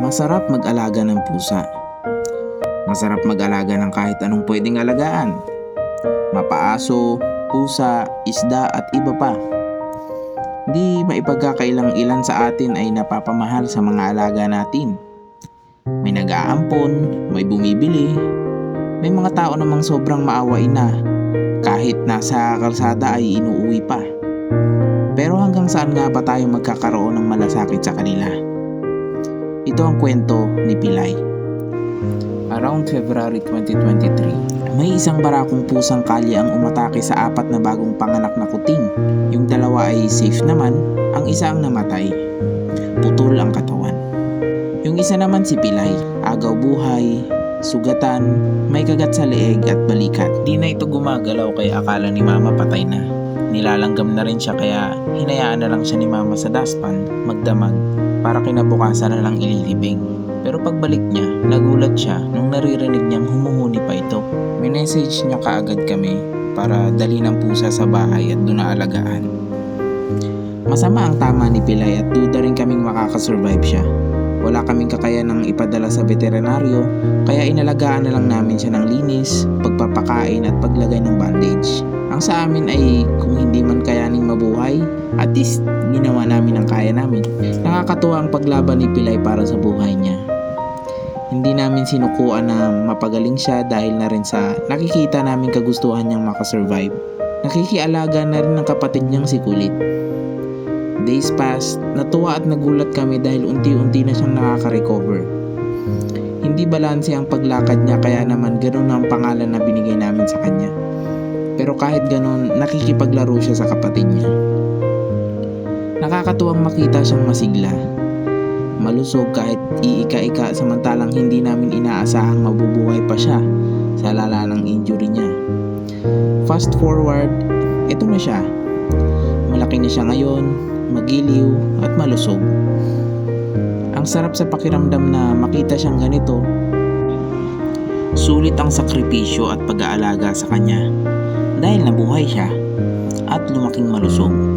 Masarap mag-alaga ng pusa. Masarap mag-alaga ng kahit anong pwedeng alagaan. Mapaaso, pusa, isda at iba pa. Di maipagkakailang ilan sa atin ay napapamahal sa mga alaga natin. May nag-aampon, may bumibili, may mga tao namang sobrang maawain na kahit nasa kalsada ay inuuwi pa. Pero hanggang saan nga ba tayo magkakaroon ng malasakit sa kanila? Ito ang kwento ni Pilay. Around February 2023, may isang barakong pusang kalye ang umatake sa apat na bagong panganak na kuting. Yung dalawa ay safe naman, ang isa ang namatay. Putol ang katawan. Yung isa naman si Pilay, agaw buhay, sugatan, may kagat sa leeg at balikat. Di na ito gumagalaw kaya akala ni mama patay na. Nilalanggam na rin siya kaya hinayaan na lang siya ni mama sa daspan magdamag para kinabukasan na lang ililibing. Pero pagbalik niya, nagulat siya nung naririnig niyang humuhuni pa ito. May message niya kaagad kami para dali ng pusa sa bahay at doon alagaan. Masama ang tama ni Pilay at duda rin kaming makakasurvive siya. Wala kaming kakayanang ipadala sa veterinaryo kaya inalagaan na lang namin siya ng linis, pagpapakain at paglagay ng bandage. Ang sa amin ay kung hindi man kayaning mabuhay, at least ginawa namin ang kaya namin. Nakakatuwa ang paglaban ni Pilay para sa buhay niya. Hindi namin sinukuan na mapagaling siya dahil na rin sa nakikita namin kagustuhan niyang makasurvive. Nakikialaga na rin ng kapatid niyang si Kulit. Days passed, natuwa at nagulat kami dahil unti-unti na siyang nakaka-recover. Hindi balanse ang paglakad niya kaya naman ganun ang pangalan na binigay namin sa kanya. Pero kahit ganun, nakikipaglaro siya sa kapatid niya. Nakakatuwang makita siyang masigla. Malusog kahit iika-ika samantalang hindi namin inaasahang mabubuhay pa siya sa lala ng injury niya. Fast forward, ito na siya. Malaki na siya ngayon, magiliw at malusog. Ang sarap sa pakiramdam na makita siyang ganito. Sulit ang sakripisyo at pag-aalaga sa kanya dahil nabuhay siya at lumaking malusog.